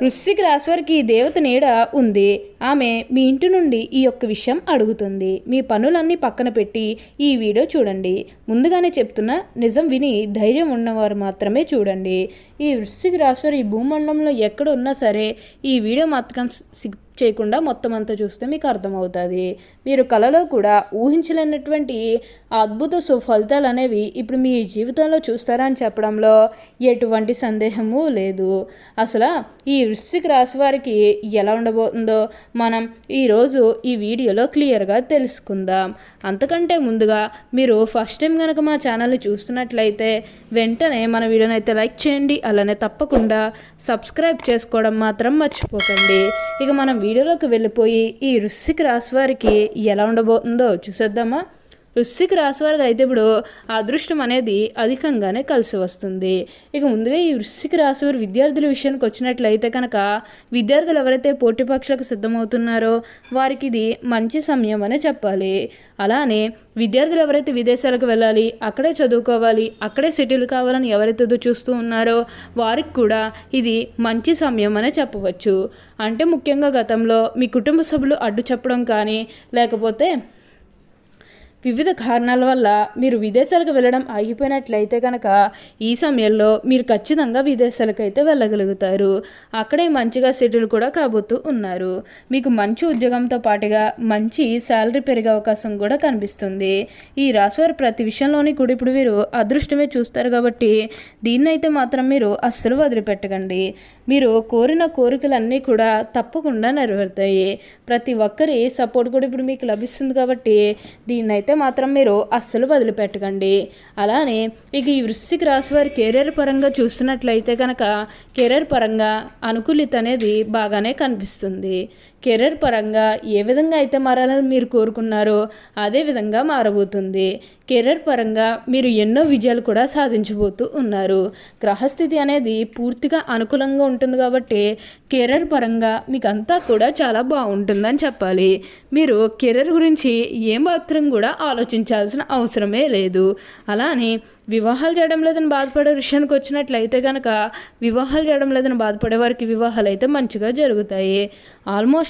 వృశ్చిక రాశి వారికి ఈ దేవత నీడ ఉంది. ఆమె మీ ఇంటి నుండి ఈ యొక్క విషయం అడుగుతుంది. మీ పనులన్నీ పక్కన పెట్టి ఈ వీడియో చూడండి. ముందుగానే చెప్తున్నా నిజం విని ధైర్యం ఉన్నవారు మాత్రమే చూడండి. ఈ వృశ్చిక రాశి వారు ఈ భూమండలంలో ఎక్కడ ఉన్నా సరే ఈ వీడియో మాత్రం చేయకుండా మొత్తం అంతా చూస్తే మీకు అర్థమవుతుంది. మీరు కళలో కూడా ఊహించలేనటువంటి అద్భుత సుఫలితాలు అనేవి ఇప్పుడు మీ జీవితంలో చూస్తారని చెప్పడంలో ఎటువంటి సందేహము లేదు. అసలు ఈ వృశ్చిక రాశి వారికి ఎలా ఉండబోతుందో మనం ఈరోజు ఈ వీడియోలో క్లియర్గా తెలుసుకుందాం. అంతకంటే ముందుగా మీరు ఫస్ట్ టైం కనుక మా ఛానల్ని చూస్తున్నట్లయితే వెంటనే మన వీడియోని అయితే లైక్ చేయండి అలానే తప్పకుండా సబ్స్క్రైబ్ చేసుకోవడం మాత్రం మర్చిపోకండి. ఇక మనం వీడియోలోకి వెళ్ళిపోయి ఈ వృశ్చిక రాశి వారికి ఎలా ఉండబోతుందో చూసేద్దామా? వృశ్చిక రాశి వారికి అయితే ఇప్పుడు అదృష్టం అనేది అధికంగానే కలిసి వస్తుంది. ఇక ముందుగా ఈ వృశ్చిక రాశి వారి విద్యార్థుల విషయానికి వచ్చినట్లయితే కనుక విద్యార్థులు ఎవరైతే పోటీ పరీక్షలకు సిద్ధమవుతున్నారో వారికి ఇది మంచి సమయం అనే చెప్పాలి. అలానే విద్యార్థులు ఎవరైతే విదేశాలకు వెళ్ళాలి అక్కడే చదువుకోవాలి అక్కడే సెటిల్ కావాలని ఎవరైతే చూస్తూ ఉన్నారో వారికి కూడా ఇది మంచి సమయం అనే చెప్పవచ్చు. అంటే ముఖ్యంగా గతంలో మీ కుటుంబ సభ్యులు అడ్డు చెప్పడం కానీ లేకపోతే వివిధ కారణాల వల్ల మీరు విదేశాలకు వెళ్ళడం ఆగిపోయినట్లయితే కనుక ఈ సమయంలో మీరు ఖచ్చితంగా విదేశాలకు అయితే వెళ్ళగలుగుతారు. అక్కడే మంచిగా సెటిల్ కూడా కాబోతూ ఉన్నారు. మీకు మంచి ఉద్యోగంతో పాటుగా మంచి శాలరీ పెరిగే అవకాశం కూడా కనిపిస్తుంది. ఈ రాశివారు ప్రతి విషయంలోని కూడా ఇప్పుడు మీరు అదృష్టమే చూస్తారు కాబట్టి దీన్నైతే మాత్రం మీరు అస్సలు వదిలిపెట్టకండి. మీరు కోరిన కోరికలన్నీ కూడా తప్పకుండా నెరవేరుతాయి. ప్రతి ఒక్కరి సపోర్ట్ కూడా ఇప్పుడు మీకు లభిస్తుంది కాబట్టి దీన్నైతే మాత్రం మీరు అస్సలు వదిలిపెట్టకండి. అలానే ఇక ఈ వృశ్చిక రాశి వారి కెరీర్ పరంగా చూస్తున్నట్లయితే కనుక కెరీర్ పరంగా అనుకూలిత అనేది బాగానే కనిపిస్తుంది. కెరీర్ పరంగా ఏ విధంగా అయితే మారాలని మీరు కోరుకున్నారో అదే విధంగా మారబోతుంది. కెరీర్ పరంగా మీరు ఎన్నో విజయాలు కూడా సాధించబోతూ ఉన్నారు. గ్రహస్థితి అనేది పూర్తిగా అనుకూలంగా ఉంటుంది కాబట్టి కెరీర్ పరంగా మీకు అంతా కూడా చాలా బాగుంటుందని చెప్పాలి. మీరు కెరీర్ గురించి ఏమాత్రం కూడా ఆలోచించాల్సిన అవసరమే లేదు. అలానే వివాహాలు చేయడం లేదని బాధపడే విషయానికి వచ్చినట్లయితే కనుక వివాహాలు చేయడం లేదని బాధపడే వారికి వివాహాలు అయితే మంచిగా జరుగుతాయి. ఆల్మోస్ట్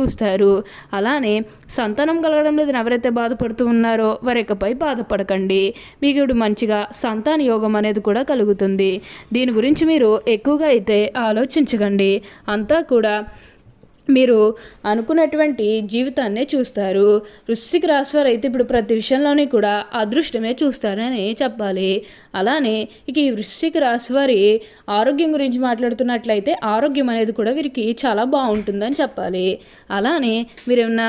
చూస్తారు. అలానే సంతానం కలగడం లేదని ఎవరైతే బాధపడుతూ ఉన్నారో వారికపై బాధపడకండి. మీకు ఇప్పుడు మంచిగా సంతాన యోగం అనేది కూడా కలుగుతుంది. దీని గురించి మీరు ఎక్కువగా అయితే ఆలోచించకండి. అంతా కూడా మీరు అనుకున్నటువంటి జీవితాన్నే చూస్తారు. వృశ్చిక రాశి వారు అయితే ఇప్పుడు ప్రతి విషయంలోని కూడా అదృష్టమే చూస్తారని చెప్పాలి. అలానే ఇక ఈ వృశ్చిక రాశి వారి ఆరోగ్యం గురించి మాట్లాడుతున్నట్లయితే ఆరోగ్యం అనేది కూడా వీరికి చాలా బాగుంటుందని చెప్పాలి. అలానే మీరేమన్నా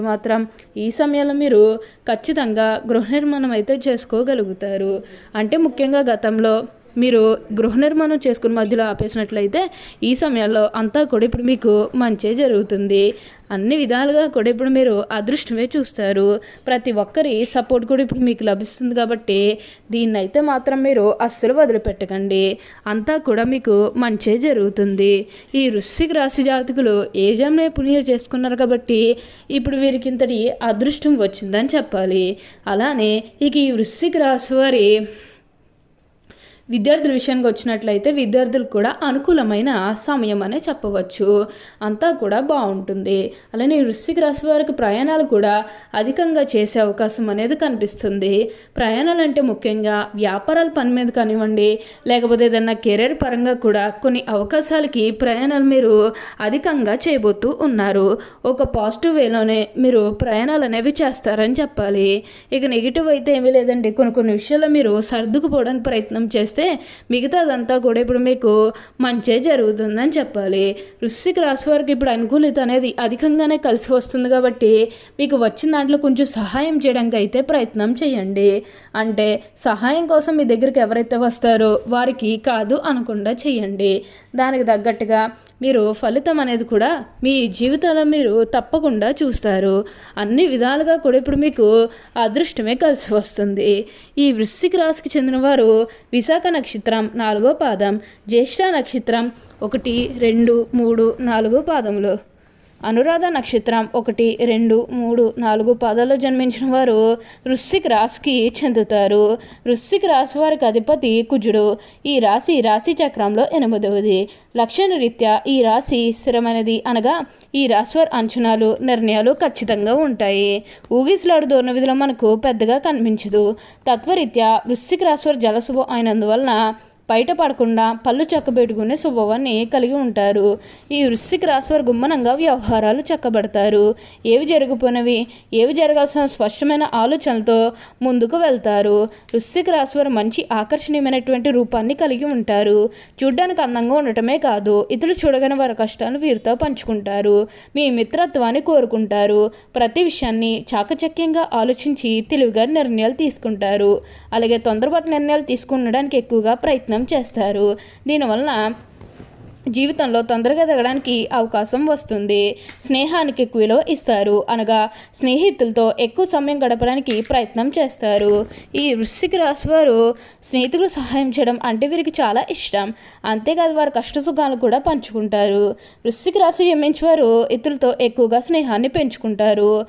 మాత్రం ఈ సమయంలో మీరు ఖచ్చితంగా గృహ నిర్మాణం అయితే చేసుకోగలుగుతారు. అంటే ముఖ్యంగా గతంలో మీరు గృహ నిర్మాణం చేసుకుని మధ్యలో ఆపేసినట్లయితే ఈ సమయంలో అంతా కూడా ఇప్పుడు మీకు మంచే జరుగుతుంది. అన్ని విధాలుగా కూడా ఇప్పుడు మీరు అదృష్టమే చూస్తారు. ప్రతి ఒక్కరి సపోర్ట్ కూడా ఇప్పుడు మీకు లభిస్తుంది కాబట్టి దీన్ని అయితే మాత్రం మీరు అస్సలు వదిలిపెట్టకండి. అంతా కూడా మీకు మంచే జరుగుతుంది. ఈ వృశ్చిక రాశి జాతకులు ఏ జమ్నే పుణ్యం చేసుకున్నారు కాబట్టి ఇప్పుడు వీరికి ఇంతటి అదృష్టం వచ్చిందని చెప్పాలి. అలానే ఇక ఈ వృశ్చిక రాశి వారి విద్యార్థుల విషయానికి వచ్చినట్లయితే విద్యార్థులకు కూడా అనుకూలమైన సమయం అనే చెప్పవచ్చు. అంతా కూడా బాగుంటుంది. అలానే వృశ్చిక రాశి వారికి ప్రయాణాలు కూడా అధికంగా చేసే అవకాశం అనేది కనిపిస్తుంది. ప్రయాణాలు అంటే ముఖ్యంగా వ్యాపారాల పని మీద కానివ్వండి లేకపోతే ఏదన్నా కెరీర్ పరంగా కూడా కొన్ని అవకాశాలకి ప్రయాణాలు మీరు అధికంగా చేయబోతూ ఉన్నారు. ఒక పాజిటివ్ వేలోనే మీరు ప్రయాణాలు అనేవి చేస్తారని చెప్పాలి. ఇక నెగిటివ్ అయితే ఏమీ లేదండి. కొన్ని కొన్ని విషయాల్లో మీరు సర్దుకుపోవడానికి ప్రయత్నం చేస్తే మిగతాదంతా కూడా ఇప్పుడు మీకు మంచే జరుగుతుందని చెప్పాలి. వృశ్చిక రాశి వారికి ఇప్పుడు అనుకూలిత అనేది అధికంగానే కలిసి వస్తుంది కాబట్టి మీకు వచ్చిన దాంట్లో కొంచెం సహాయం చేయడానికి అయితే ప్రయత్నం చేయండి. అంటే సహాయం కోసం మీ దగ్గరికి ఎవరైతే వస్తారో వారికి కాదు అనకుండా చేయండి. దానికి తగ్గట్టుగా మీరు ఫలితం అనేది కూడా మీ జీవితంలో మీరు తప్పకుండా చూస్తారు. అన్ని విధాలుగా కూడా ఇప్పుడు మీకు అదృష్టమే కలిసి వస్తుంది. ఈ వృశ్చిక రాశికి చెందిన వారు విశాఖ నక్షత్రం నాలుగో పాదం జ్యేష్ఠ నక్షత్రం ఒకటి రెండు మూడు నాలుగో పాదములు. అనురాధ నక్షత్రం ఒకటి రెండు మూడు నాలుగు పాదాల్లో జన్మించిన వారు వృశ్చిక రాశికి చెందుతారు. వృశ్చిక రాశి వారికి అధిపతి కుజుడు. ఈ రాశి రాశి చక్రంలో ఎనిమిదవది. లక్షణ రీత్యా ఈ రాశి స్థిరమైనది అనగా ఈ రాశి వారి అంచనాలు నిర్ణయాలు ఖచ్చితంగా ఉంటాయి. ఊగిసలాడు దూరణ విధిలో మనకు పెద్దగా కనిపించదు. తత్వరీత్యా వృశ్చిక రాశి వారి జలసుభం అయినందువలన బయటపడకుండా పళ్ళు చక్కబెట్టుకునే స్వభావాన్ని కలిగి ఉంటారు. ఈ వృశ్చిక రాశి వారు గుమ్మనంగా వ్యవహారాలు చక్కబడతారు. ఏవి జరిగిపోయినవి ఏవి జరగాల్సిన స్పష్టమైన ఆలోచనలతో ముందుకు వెళ్తారు. వృశ్చిక రాశి వారు మంచి ఆకర్షణీయమైనటువంటి రూపాన్ని కలిగి ఉంటారు. చూడ్డానికి అందంగా ఉండటమే కాదు ఇతరులు చూడగని వారి కష్టాలు వీరితో పంచుకుంటారు. మీ మిత్రత్వాన్ని కోరుకుంటారు. ప్రతి విషయాన్ని చాకచక్యంగా ఆలోచించి తెలివిగా నిర్ణయాలు తీసుకుంటారు. అలాగే తొందరపాటు నిర్ణయాలు తీసుకునడానికి ఎక్కువగా ప్రయత్నం చేస్తారు. దీనివలన జీవితంలో తొందరగా ఎదగడానికి అవకాశం వస్తుంది. స్నేహానికి ఎక్కువ విలువ ఇస్తారు. అనగా స్నేహితులతో ఎక్కువ సమయం గడపడానికి ప్రయత్నం చేస్తారు. ఈ వృశ్చిక రాశి వారు స్నేహితులు సహాయం చేయడం అంటే వీరికి చాలా ఇష్టం. అంతేకాదు వారు కష్ట సుఖాలు కూడా పంచుకుంటారు. వృశ్చిక రాశి జన్మించి వారు ఇతరులతో ఎక్కువగా స్నేహాన్ని పెంచుకుంటారు.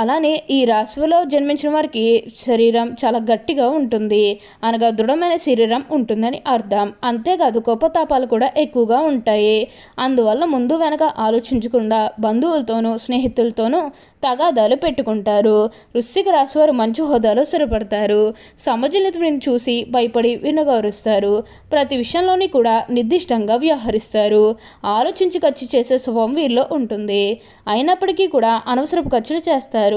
అలానే ఈ రాశిలో జన్మించిన వారికి శరీరం చాలా గట్టిగా ఉంటుంది. అనగా దృఢమైన శరీరం ఉంటుందని అర్థం. అంతేకాదు కోపతాపాలు కూడా ఎక్కువగా ఉంటాయి. అందువల్ల ముందు వెనక ఆలోచించకుండా బంధువులతోనూ స్నేహితులతోనూ తగాదాలు పెట్టుకుంటారు. వృశ్చిక రాశి వారు మంచి హోదాలో స్థిరపడతారు. సమజలితుని చూసి భయపడి వినగౌరుస్తారు. ప్రతి విషయంలోని కూడా నిర్దిష్టంగా వ్యవహరిస్తారు. ఆలోచించి ఖర్చు చేసే స్వభావం వీరిలో ఉంటుంది. అయినప్పటికీ కూడా అనవసరపు ఖర్చులు చేస్తారు.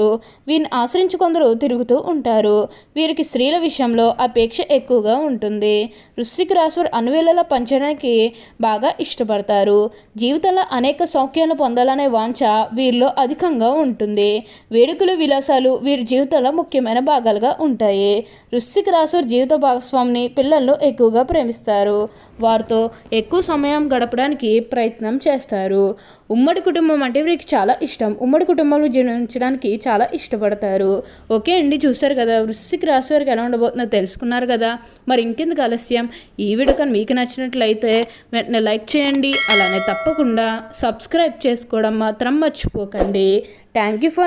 వీరిని ఆశ్రయించి కొందరు తిరుగుతూ ఉంటారు. వీరికి స్త్రీల విషయంలో అపేక్ష ఎక్కువగా ఉంటుంది. వృశ్చిక రాశి వారు అనువేళలా పంచడానికి బాగా ఇష్టపడతారు. జీవితంలో అనేక సౌఖ్యాలను పొందాలనే వాంఛ వీరిలో అధికంగా ఉంటుంది. వేడుకలు విలాసాలు వీరి జీవితంలో ముఖ్యమైన భాగాలుగా ఉంటాయి. వృశ్చిక రాశి జీవిత భాగస్వామిని పిల్లలను ఎక్కువగా ప్రేమిస్తారు. వారితో ఎక్కువ సమయం గడపడానికి ప్రయత్నం చేస్తారు. ఉమ్మడి కుటుంబం అంటే వీరికి చాలా ఇష్టం. ఉమ్మడి కుటుంబంలో జీవించడానికి చాలా ఇష్టపడతారు. ఓకే అండి చూశారు కదా వృశ్చిక రాశి వారికి ఎలా ఉండబోతుందో తెలుసుకున్నారు కదా. మరి ఇంకెందుకు ఆలస్యం? ఈ వీడియో కానీ మీకు నచ్చినట్లయితే వెంటనే లైక్ చేయండి. అలానే తప్పకుండా సబ్స్క్రైబ్ చేసుకోవడం మాత్రం మర్చిపోకండి. Thank you for